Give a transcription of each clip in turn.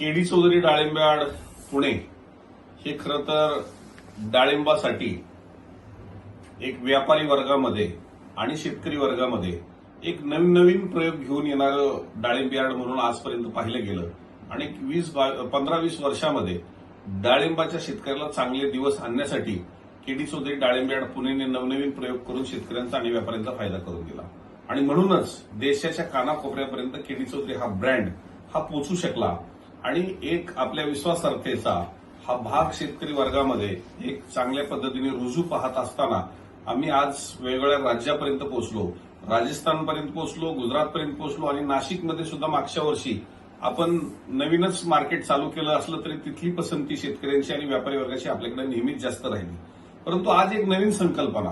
KD Chaudhari डाळिंब्याड Pune हे खरं तर डाळिंबासाठी एक व्यापारी वर्गामध्ये आणि शेतकरी वर्गामध्ये एक नवीन नवीन प्रयोग घेऊन येणारं डाळिंब म्हणून आजपर्यंत पाहिलं गेलं. आणि वीस पंधरा वीस वर्षामध्ये डाळिंबाच्या शेतकऱ्याला चांगले दिवस आणण्यासाठी केडी चौधरी डाळिंब पुणेने नवनवीन प्रयोग करून शेतकऱ्यांचा आणि व्यापाऱ्यांचा फायदा करून दिला. आणि म्हणूनच देशाच्या कानाकोपऱ्यापर्यंत केडी चौधरी हा ब्रँड हा पोचू शकला. आणि एक आपल्या विश्वासार्हतेचा हा भाग शेतकरी वर्गामध्ये एक चांगल्या पद्धतीने रुजू पाहत असताना आम्ही आज वेगवेगळ्या राज्यापर्यंत पोहोचलो. राजस्थानपर्यंत पोहोचलो गुजरातपर्यंत पोहोचलो आणि नाशिकमध्ये सुद्धा मागच्या वर्षी आपण नवीनच मार्केट चालू केलं असलं तरी तिथली पसंती शेतकऱ्यांची आणि व्यापारी वर्गाची आपल्याकडे नेहमीच जास्त राहिली. परंतु आज एक नवीन संकल्पना.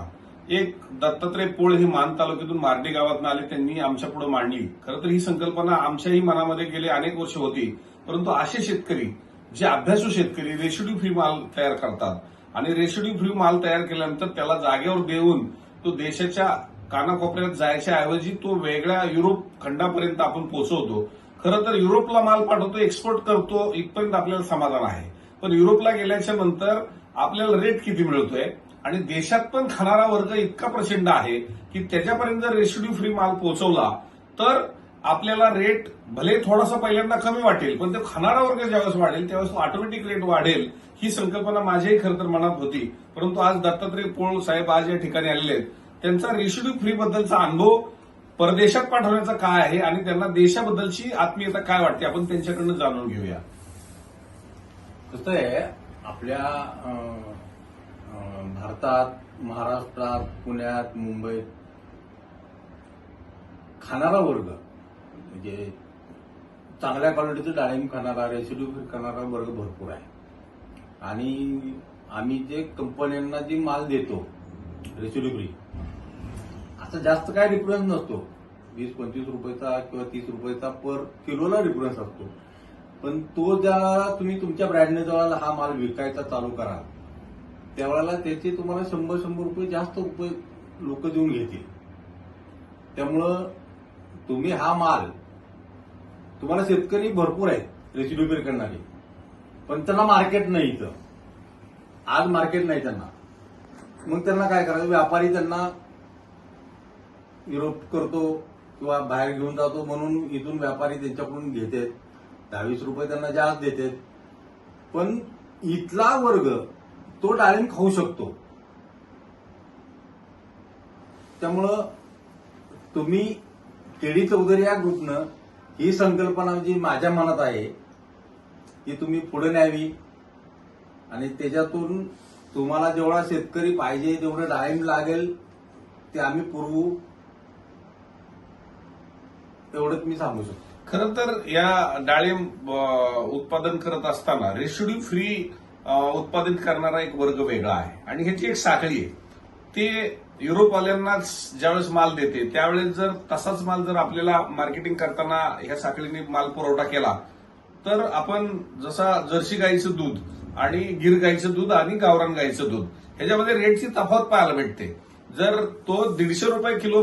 एक दत्तात्रय पोळ हे मान तालुक्यातून मार्डी गावातून आले त्यांनी आमच्या पुढे मांडली. खरं तर ही संकल्पना आमच्याही मनामध्ये गेले अनेक वर्ष होती. परंतु असे शेतकरी जे अभ्यासू शेतकरी रेशिड्यू फ्री माल तयार करतात. आणि रेशिड्यू फ्री माल तयार केल्यानंतर त्याला जागेवर देऊन तो देशाच्या कानाकोपऱ्यात जायच्या ऐवजी तो वेगळ्या युरोप खंडापर्यंत आपण पोहोचवतो. खरं तर युरोपला माल पाठवतो एक्सपोर्ट करतो इथपर्यंत आपल्याला समाधान आहे. पण युरोपला गेल्याच्यानंतर आपल्याला रेट किती मिळतोय? आणि देशात पण खाणारा वर्ग इतका प्रचंड आहे की त्याच्यापर्यंत जर रेसिड्यू फ्री माल पोहोचवला तर आपल्याला रेट भले थोडासा पहिल्यांदा कमी वाटेल पण ते खाणारा वर्ग ज्यावेळेस वाढेल त्यावेळेस तो ऑटोमॅटिक रेट वाढेल ही संकल्पना माझ्याही खरं तर मनात होती. परंतु आज दत्तात्रय पोळ साहेब आज या ठिकाणी आलेले आहेत. त्यांचा रेसिड्यू फ्री बद्दलचा अनुभव परदेशात पाठवण्याचा काय आहे आणि त्यांना देशाबद्दलची आत्मीयता काय वाटते आपण त्यांच्याकडनं जाणून घेऊया. कसं आहे आपल्या भारतात महाराष्ट्रात पुण्यात मुंबईत खाणारा वर्ग म्हणजे चांगल्या क्वालिटीचं डाळिंब खाणारा रेसिड्यू खाणारा वर्ग भरपूर आहे. आणि आम्ही जे कंपन्यांना जे माल देतो रेसिड्यू फ्री असा जास्त काय डिफरन्स नसतो. वीस पंचवीस रुपयाचा किंवा तीस रुपयाचा पर किलोला डिफरन्स असतो. पण तो ज्या तुम्ही तुमच्या ब्रँडने जेव्हा हा माल विकायचा चालू कराल त्यावेळेला त्याचे तुम्हाला शंभर शंभर रुपये जास्त रुपये लोक देऊन घेतील. त्यामुळं तुम्ही हा माल तुम्हाला शेतकरी भरपूर आहेत रेसिड्युपेर करणारे. पण त्यांना मार्केट नाही इथं. आज मार्केट नाही त्यांना. मग त्यांना काय करायचं? व्यापारी त्यांना युरोप करतो किंवा बाहेर घेऊन जातो म्हणून इथून व्यापारी त्यांच्याकडून घेतात. दहावीस रुपये त्यांना जास्त देतात. पण इथला वर्ग तो डाळिंब खाऊ शकतो. त्यामुळं तुम्ही केडी चौधरी या ग्रुपनं ही संकल्पना जी माझ्या मनात आहे ती तुम्ही पुढे न्यावी. आणि त्याच्यातून तुम्हाला जेवढा शेतकरी पाहिजे जेवढं डाळिंब लागेल ते आम्ही पुरवू. एवढंच मी सांगू शकतो. खर तर या डाळिंब उत्पादन करत असताना रेसिड्यू फ्री उत्पादित करणारा एक वर्ग वेगळा आहे. आणि ह्याची एक साखळी आहे. ते युरोपवाल्यांनाच ज्यावेळेस माल देते त्यावेळेस जर तसाच माल जर आपल्याला मार्केटिंग करताना ह्या साखळीने माल पुरवठा केला तर आपण जसा जर्सी गाईचं दूध आणि गिर गाईचं दूध आणि गावरान गाईचं दूध ह्याच्यामध्ये रेटची तफावत पाहायला भेटते. जर तो दीडशे रुपये किलो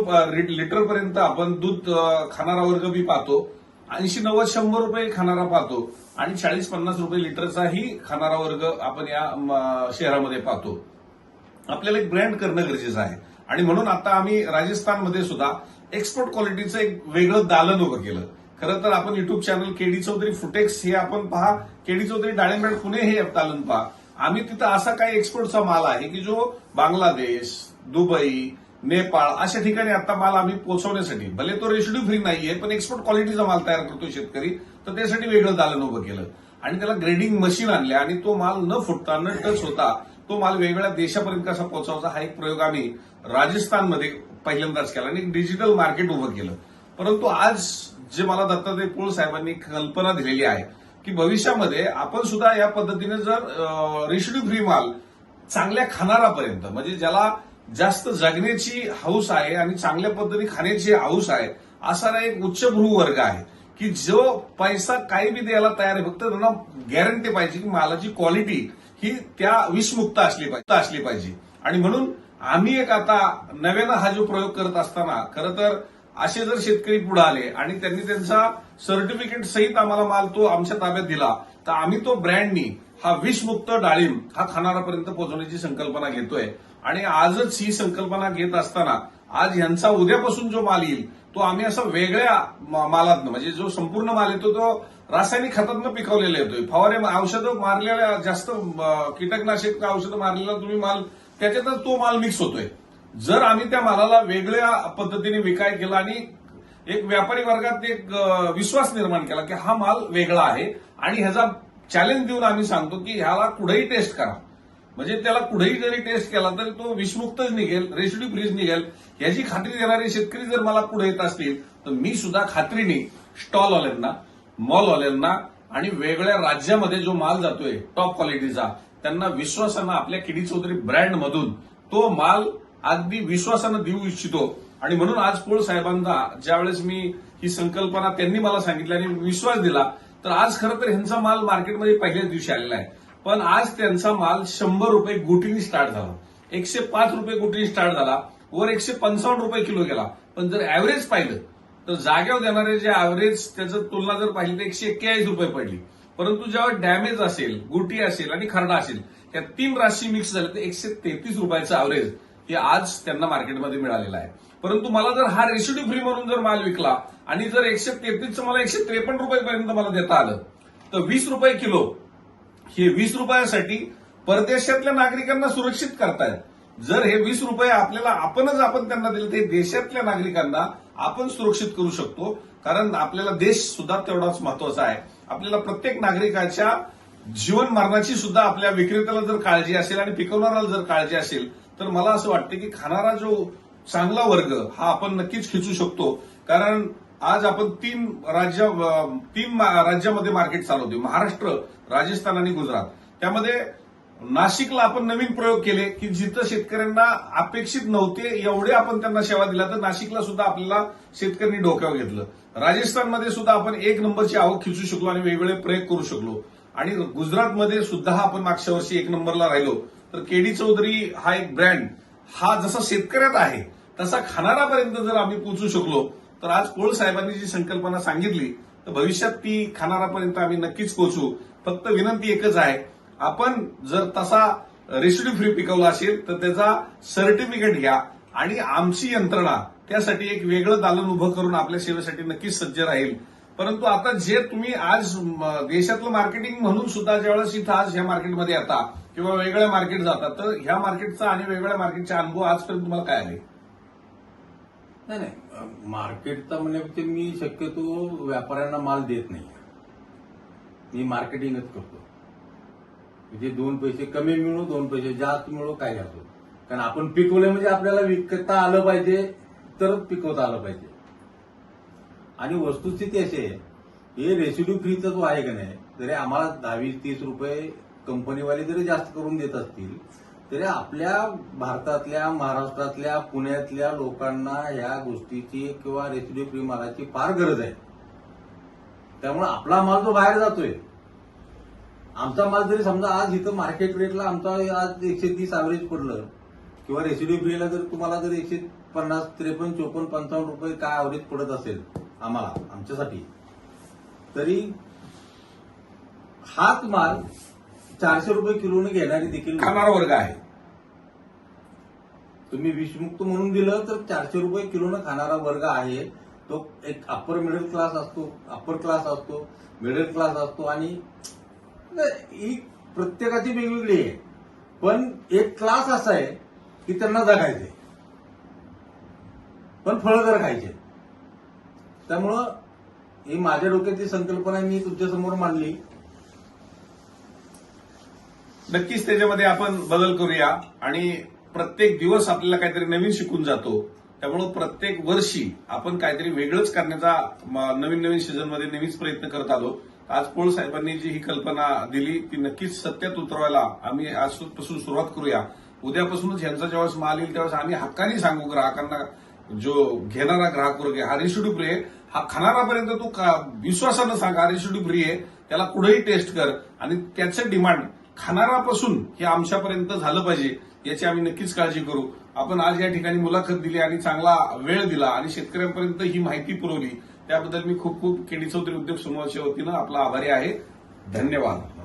लिटरपर्यंत आपण दूध खाणारा वर्ग बी पाहतो ऐंशी नव्वद शंभर रुपये खाणारा पाहतो आणि चाळीस पन्नास रुपये लिटरचाही खाणारा वर्ग आपण या शहरामध्ये पाहतो. आपल्याला एक ब्रँड करणं गरजेचं आहे. आणि म्हणून आता आम्ही राजस्थानमध्ये सुद्धा एक्सपोर्ट क्वालिटीचं एक वेगळं दालन उभं केलं. खरं तर आपण युट्यूब चॅनल केडी चौधरी फुटेक्स हे आपण पहा. केडी चौधरी डाळिंब पुणे हे दालन पहा. आम्ही तिथं असा काही एक्सपोर्टचा माल आहे की जो बांगलादेश दुबई नेपाळ अशा ठिकाणी आता माल आम्ही पोहोचवण्यासाठी भले तो रेशिड्यू फ्री नाहीये पण एक्सपोर्ट क्वालिटीचा माल तयार करतो शेतकरी तर त्यासाठी वेगळं दालन उभं केलं. आणि त्याला ग्रेडिंग मशीन आणले आणि तो माल न फुटता न टच होता तो माल वेगवेगळ्या देशापर्यंत कसा पोहोचवायचा हा एक प्रयोग आम्ही राजस्थानमध्ये पहिल्यांदाच केला आणि एक डिजिटल मार्केट उभं केलं. परंतु आज जे मला दत्तात्रय पोळ साहेबांनी कल्पना दिलेली आहे की भविष्यामध्ये आपण सुद्धा या पद्धतीने जर रेसिड्यू फ्री माल चांगल्या खाणारापर्यंत म्हणजे ज्याला जास्त जगण्याची हौस आहे आणि चांगल्या पद्धतीने खाण्याची हौस आहे असा एक उच्चभ्रू वर्ग आहे की जो पैसा काही बी द्यायला तयार आहे फक्त त्यांना गॅरंटी पाहिजे की मालाची क्वालिटी ही त्या विषमुक्त असली पाहिजे असली पाहिजे. आणि म्हणून आम्ही एक आता नव्यानं हा जो प्रयोग करत असताना खरं तर असे जर शेतकरी पुढे आले आणि त्यांनी त्यांचा सर्टिफिकेट सहित आम्हाला माल तो आमच्या ताब्यात दिला तर आम्ही तो ब्रँडनी हा विषमुक्त डाळिंब हा खाणारापर्यंत पोहोचवण्याची संकल्पना घेतोय. आणि आजच ही संकल्पना घेत असताना आज यांचा उद्यापासून जो माल येईल तो आम्ही असा वेगळ्या मा- मालातनं म्हणजे जो संपूर्ण माल येतो तो रासायनिक खतातनं पिकवलेला येतोय. फवारे औषधं मारलेल्या जास्त कीटकनाशक औषधं मारलेला तुम्ही माल त्याच्यातच तो माल मिक्स होतोय. जर आम्ही त्या मालाला वेगळ्या पद्धतीने विकाय केला आणि एक व्यापारी वर्गात एक विश्वास निर्माण केला की हा माल वेगळा आहे आणि ह्याचा चॅलेंज देऊन आम्ही सांगतो की ह्याला कुठेही टेस्ट करा. म्हणजे त्याला कुठेही जरी टेस्ट केला तरी तो विषमुक्तच निघेल रेसिड्यू फ्रीज निघेल. याची खात्री देणारे शेतकरी जर मला पुढे येत असतील तर मी सुद्धा खात्रीने स्टॉलवाल्यांना मॉलवाल्यांना आणि वेगळ्या राज्यामध्ये जो माल जातोय टॉप क्वालिटीचा त्यांना विश्वासानं आपल्या किडी चौधरी ब्रँड मधून तो माल अगदी विश्वासानं देऊ इच्छितो. आणि म्हणून आज पोळ साहेबांना ज्यावेळेस मी ही संकल्पना त्यांनी मला सांगितली आणि विश्वास दिला तर आज खरं तर ह्यांचा माल मार्केटमध्ये पहिल्याच दिवशी आलेला आहे. पण आज त्यांचा माल शंभर रुपये गुटीने स्टार्ट झाला. एकशे पाच रुपये गोटीने स्टार्ट झाला. वर एकशे पंचावन्न रुपये किलो गेला. पण जर ऍव्हरेज पाहिलं तर जाग्यावर देणारे जे ऍव्हरेज त्याचं तुलना जर पाहिली तर एकशे एक्केचाळीस रुपये पडली. परंतु जेव्हा डॅमेज असेल गुटी असेल आणि खरडा असेल या तीन राशी मिक्स झाले तर एकशे तेहतीस रुपयाचं ऍव्हरेज हे आज त्यांना मार्केटमध्ये मिळालेलं आहे. परंतु मला जर हा रेसिड्यू फ्री म्हणून जर माल विकला आणि जर एकशे तेहतीसचं मला एकशे त्रेपन्न रुपयेपर्यंत मला देता आलं तर वीस रुपये किलो हे वीस रुपयासाठी परदेशातल्या नागरिकांना सुरक्षित करतायत. जर हे वीस रुपये आपल्याला आपणच आपण त्यांना दिले ते देशातल्या नागरिकांना आपण सुरक्षित करू शकतो. कारण आपल्याला देश सुद्धा तेवढाच महत्त्वाचा आहे. आपल्याला प्रत्येक नागरिकाच्या जीवन मरणाची सुद्धा आपल्या विक्रेत्याला जर काळजी असेल आणि पिकवणाऱ्याला जर काळजी असेल तर मला असं वाटतं की खाणारा जो चांगला वर्ग हा आपण नक्कीच खिचू शकतो. कारण आज आपण तीन राज्य तीन राज्यामध्ये मार्केट चालवतोय. महाराष्ट्र राजस्थान आणि गुजरात. त्यामध्ये नाशिकला आपण नवीन प्रयोग केले की जिथं शेतकऱ्यांना अपेक्षित नव्हते एवढे आपण त्यांना सेवा दिल्या तर नाशिकला सुद्धा आपल्याला शेतकऱ्यांनी डोक्यावर घेतलं. राजस्थानमध्ये सुद्धा आपण एक नंबरची आवक खिचू शकलो आणि वेगवेगळे प्रयोग करू शकलो. आणि गुजरातमध्ये सुद्धा आपण मागच्या वर्षी एक नंबरला राहिलो. तर केडी चौधरी हा एक ब्रँड हा जसा शेतकऱ्यात आहे तसा खाणारापर्यंत जर आम्ही पोहोचू शकलो तर आज कोळ साहेबांनी जी संकल्पना सांगितली तर भविष्यात ती खाणारापर्यंत आम्ही नक्कीच पोहोचू. फक्त विनंती एकच आहे आपण जर तसा रेसिड्यू फ्री पिकवला असेल तर त्याचा सर्टिफिकेट घ्या आणि आमची यंत्रणा त्यासाठी एक वेगळं दालन उभं करून आपल्या सेवेसाठी नक्कीच सज्ज राहील. परंतु आता जे तुम्ही आज देशातलं मार्केटिंग म्हणून सुद्धा ज्यावेळेस इथं आज ह्या मार्केटमध्ये येता किंवा वेगळ्या मार्केट जातात. तर ह्या मार्केटचा आणि वेगळ्या मार्केटचा अनुभव आजपर्यंत तुम्हाला काय आले? नाही नाही. मार्केटचा म्हणजे मी शक्यतो व्यापाऱ्यांना माल देत नाही. मी मार्केटिंगच करतो. म्हणजे दोन पैसे कमी मिळू दोन पैसे जास्त मिळू काय असो कारण आपण पिकवलं म्हणजे आपल्याला विकता आलं पाहिजे तर पिकवता आलं पाहिजे. आणि वस्तुस्थिती अशी आहे हे रेसिड्यू फ्रीचा जो आहे का नाही? जरी आम्हाला दहावीस तीस रुपये कंपनीवाले जरी जास्त करून देत असतील तरी आपल्या भारतातल्या महाराष्ट्रातल्या पुण्यातल्या लोकांना या गोष्टीची किंवा रेसिड्यू फ्री मालाची फार गरज आहे. त्यामुळे आपला माल जो बाहेर जातोय आमचा माल जरी समजा आज इथं मार्केट रेटला आमचा आज एकशे तीस ऍव्हरेज पडलं किंवा रेसिड्यू फ्रीला जर तुम्हाला जर एकशे पन्नास त्रेपन्न चोपन्न पंचावन्न रुपये काय ऍव्हरेज पडत असेल आम्हाला आमच्यासाठी तरी हाच माल चारशे रुपये किलोने घेणारी देखील खाणारा वर्ग आहे. तुम्ही विषमुक्त म्हणून दिलं तर चारशे रुपये किलोनं खाणारा वर्ग आहे. तो एक अप्पर मिडल क्लास असतो अप्पर क्लास असतो मिडल क्लास असतो आणि ही प्रत्येकाची वेगवेगळी आहे. पण एक क्लास असा आहे की त्यांना जगायचंय. पण फळं तर खायचे. त्यामुळं ही माझ्या डोक्यातली संकल्पना मी तुमच्यासमोर मांडली. नक्कीच त्याच्यामध्ये आपण बदल करूया. आणि प्रत्येक दिवस आपल्याला काहीतरी नवीन शिकून जातो. त्यामुळं प्रत्येक वर्षी आपण काहीतरी वेगळंच करण्याचा नवीन नवीन सीझनमध्ये नेहमीच प्रयत्न करत आलो. आज पोळ साहेबांनी जी ही कल्पना दिली ती नक्कीच सत्यात उतरवायला आम्ही आजपासून सुरुवात करूया. उद्यापासूनच यांचा जेव्हा माल येईल त्यावेळेस आम्ही हक्काने सांगू ग्राहकांना जो घेणारा ग्राहक वर्ग आहे हा रेसिड्यू फ्री आहे. हा खाणारापर्यंत तू का- विश्वासानं सांग हा रेसिड्यू फ्री आहे. त्याला कुठेही टेस्ट कर. आणि त्याचं डिमांड खाणारापासून हे आमच्यापर्यंत झालं पाहिजे याची आम्ही नक्कीच काळजी करू. आपण आज या ठिकाणी मुलाखत दिली आणि चांगला वेळ दिला आणि शेतकऱ्यांपर्यंत ही माहिती पुरवली. त्याबद्दल मी खूप खूप केडी चौधरी उद्योग समूहाच्या वतीनं आपला आभारी आहे. धन्यवाद.